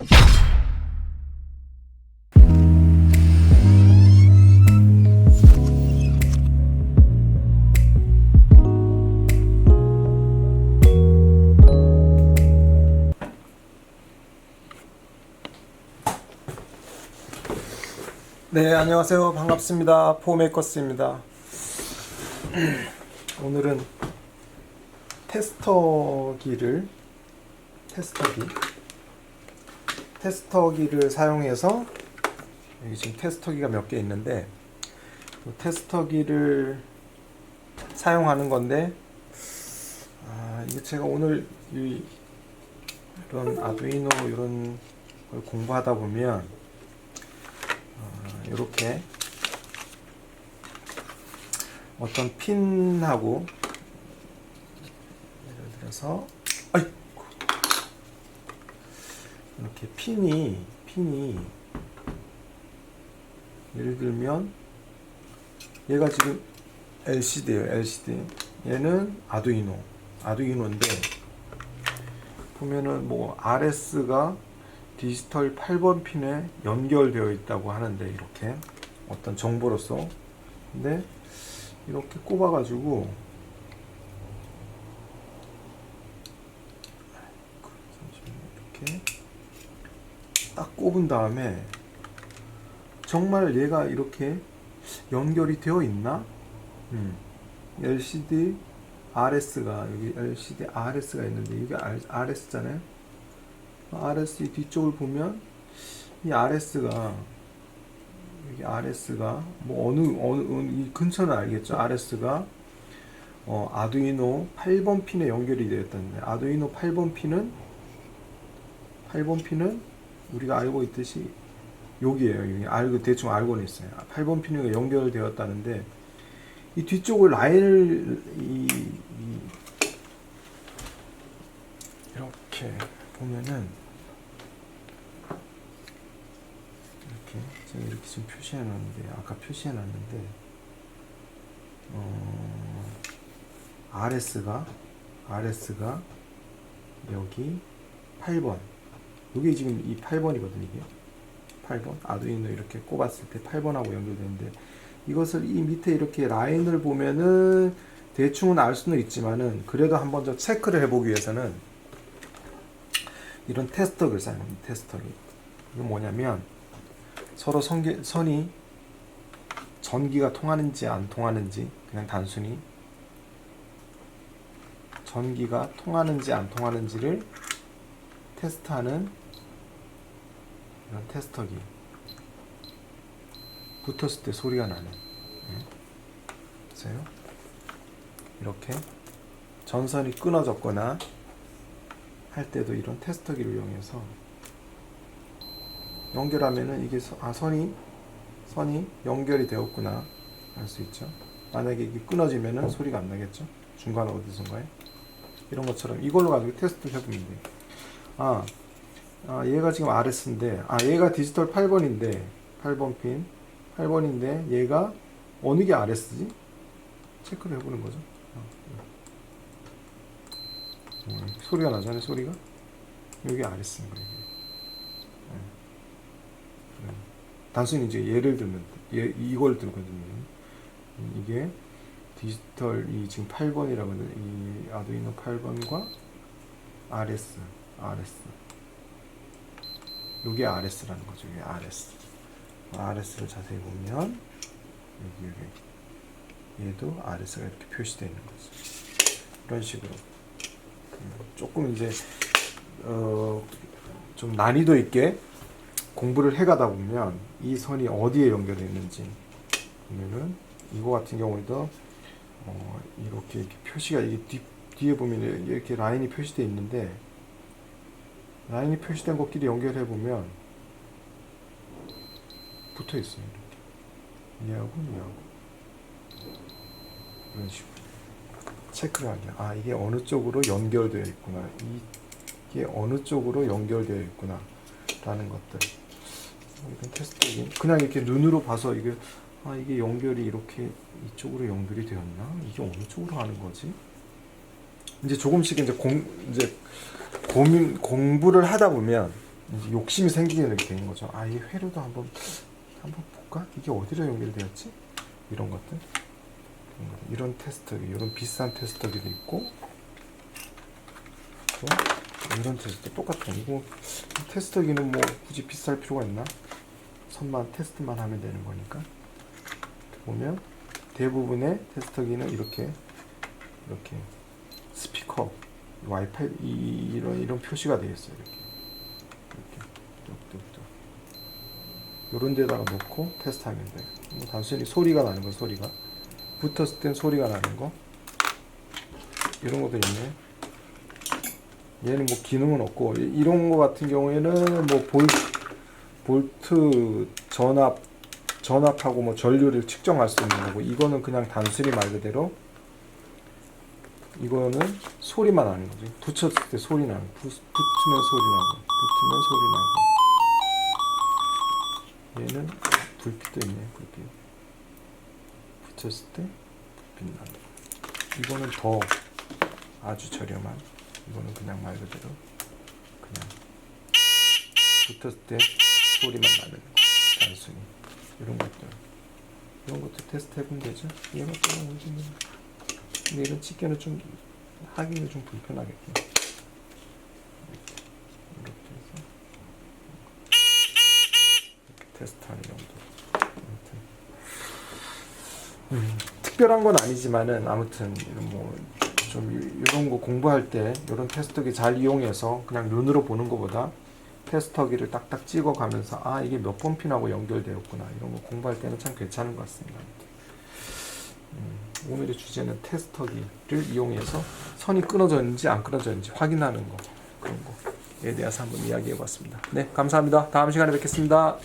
네, 안녕하세요. 반갑습니다. 포메이커스입니다. 오늘은 테스터기를 테스터기 테스터기를 사용해서 여기 지금 테스터기가 몇 개 있는데 그 테스터기를 사용하는 건데 아, 이게 제가 오늘 이, 이런 아두이노 이런 걸 공부하다 보면 이렇게 어떤 핀하고 예를 들어서 아이고 이렇게 핀이 핀이 예를 들면 얘가 지금 LCD예요 LCD 얘는 아두이노 아두이노인데 보면은 뭐 RS가 디지털 8번 핀에 연결되어 있다고 하는데 이렇게 어떤 정보로서. 근데 이렇게 꼽아 가지고 이렇게 딱 꼽은 다음에 정말 얘가 이렇게 연결이 되어 있나? 음. LCD RS가 여기 LCD RS가 있는데 이게 RS잖아요. RS 이 뒤쪽을 보면 이 RS가 여기 RS가 뭐 어느 어느 이 근처는 알겠죠. RS가 어, 아두이노 8번 핀에 연결이 되어 있다는데 아두이노 8번 핀은 8번 핀은 우리가 알고 있듯이 여기에요. 여기 알고 대충 알고는 있어요. 8번 핀이 연결되었다는데 이 뒤쪽을 라인을 이, 이 이렇게 보면은 이렇게 제가 이렇게 좀 표시해 놨는데 아까 표시해 놨는데 어, RS가 RS가 여기 8번 이게 지금 이 8번이거든요 이게 8번 아두이노 이렇게 꼽았을 때 8번하고 연결되는데 이것을 이 밑에 이렇게 라인을 보면은 대충은 알 수는 있지만은 그래도 한 번 더 체크를 해보기 위해서는 이런 테스터를 사용합니다. 테스터기. 이건 뭐냐면 서로 선기, 선이 전기가 통하는지 안 통하는지 그냥 단순히 전기가 통하는지 안 통하는지를 테스트하는 이런 테스터기. 붙었을 때 소리가 나는. 예. 보세요. 이렇게 전선이 끊어졌거나 할 때도 이런 테스터기를 이용해서 연결하면은 이게 서, 아 선이 선이 연결이 되었구나 알 수 있죠. 만약에 이게 끊어지면은 소리가 안 나겠죠. 중간 어디선가에 이런 것처럼 이걸로 가지고 테스트 해보면 돼요. 아, 아 얘가 지금 RS인데 아 얘가 디지털 8번인데 8번 핀 8번인데 얘가 어느 게 RS지? 체크를 해보는 거죠. 음, 소리가 나잖아요, 소리가. 여기 거예요. 이게. 네. 네. 단순히 이제 예를 들면 얘, 이걸 들거든요. 이게 디지털 이 지금 8번이라고 하는 이 아두이노 8번과 RS, RS. 요게 RS라는 거죠. 이게 RS. RS를 자세히 보면 여기 여기 얘도 RS가 이렇게 표시되어 있는 거죠. 이런 식으로 음, 조금 이제 어, 좀 난이도 있게 공부를 해가다 보면 이 선이 어디에 연결되어 있는지 보면은 이거 같은 경우에도 어, 이렇게, 이렇게 표시가 이게 뒤, 뒤에 보면 이렇게 라인이 표시되어 있는데 라인이 표시된 것끼리 연결해 보면 붙어 있어요. 이렇게 얘하고 얘하고 이런 식으로 체크를 하게. 아 이게 어느 쪽으로 연결되어 있구나. 이게 어느 쪽으로 연결되어 있구나 라는 것들. 뭐 이런 테스트 그냥 이렇게 눈으로 봐서 이게 아 이게 연결이 이렇게 이쪽으로 연결이 되었나? 이게 어느 쪽으로 하는 거지? 이제 조금씩 이제 공 이제 고민 공부를 하다 보면 욕심이 생기게 되는 거죠. 아, 이 회로도 한번 한번 볼까? 이게 어디로 연결되었지? 이런 것들. 이런 것들. 이런 비싼 테스터기도 있고, 또 이런 테스터 똑같은 이거 이 테스터기는 뭐 굳이 비쌀 필요가 있나? 선만 테스트만 하면 되는 거니까. 보면 대부분의 테스터기는 이렇게 이렇게 스피커, 와이파이 이, 이런 이런 표시가 되어 있어요. 이렇게 이렇게 뚝뚝뚝 이런 데다가 놓고 테스트하면 돼요. 뭐 단순히 소리가 나는 거 소리가 붙었을 땐 소리가 나는 거 이런 것도 있네. 얘는 뭐 기능은 없고 이- 이런 거 같은 경우에는 뭐 볼, 볼트 전압 전압하고 뭐 전류를 측정할 수 있는 거고 이거는 그냥 단순히 말 그대로 이거는 소리만 나는 거지. 붙였을 때 소리 나는 거. 붙, 붙으면 소리 나고 붙으면 소리 나고 얘는 불빛도 있네 불빛. 붙였을 때 불빛 나는 거. 이거는 더 아주 저렴한 이거는 그냥 말 그대로 그냥 붙었을 때 소리만 나는 거. 단순히. 이런 것들. 이런 것도 테스트 해보면 되죠? 얘가 또 어디는 근데 이런 집게는 좀 하기는 좀 불편하겠고 이렇게 해서 이렇게 테스트하는 정도. 아무튼. 음, 특별한 건 아니지만은 아무튼 이런 뭐 좀 이런 거 공부할 때 이런 테스터기 잘 이용해서 그냥 눈으로 보는 것보다 테스터기를 딱딱 찍어 가면서 아 이게 몇 번 핀하고 연결되었구나. 이런 거 공부할 때는 참 괜찮은 것 같습니다. 음, 오늘의 주제는 테스터기를 이용해서 선이 끊어졌는지 안 끊어졌는지 확인하는 거 그런 거에 대해서 한번 이야기해 봤습니다. 네 감사합니다. 다음 시간에 뵙겠습니다.